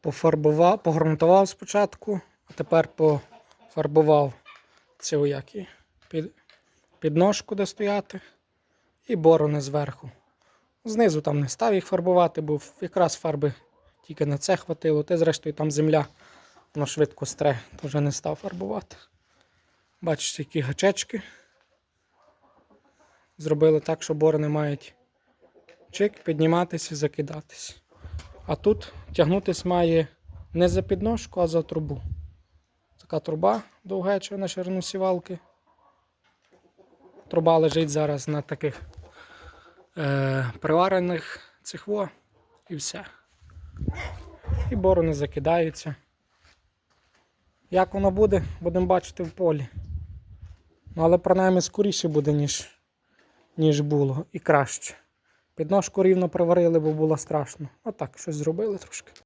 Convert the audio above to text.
пофарбував, погрунтував спочатку, а тепер пофарбував цю як її, під, підножку, де стояти, і борони зверху. Знизу там не став їх фарбувати, бо якраз фарби тільки на це хватило. Те, зрештою, там земля, воно швидко стре, то вже не став фарбувати. Бачите, які гачечки. Зробили так, що борони мають чик, підніматися і закидатись. А тут тягнутись має не за підножку, а за трубу. Така труба довгеча на ширину сівалки. Труба лежить зараз на таких е, приварених цихво і все. І борони закидаються. Як воно буде, будемо бачити в полі. Ну, але принаймні скоріше буде, ніж, ніж було, і краще. Підножку рівно приварили, бо було страшно. Отак, щось зробили трошки.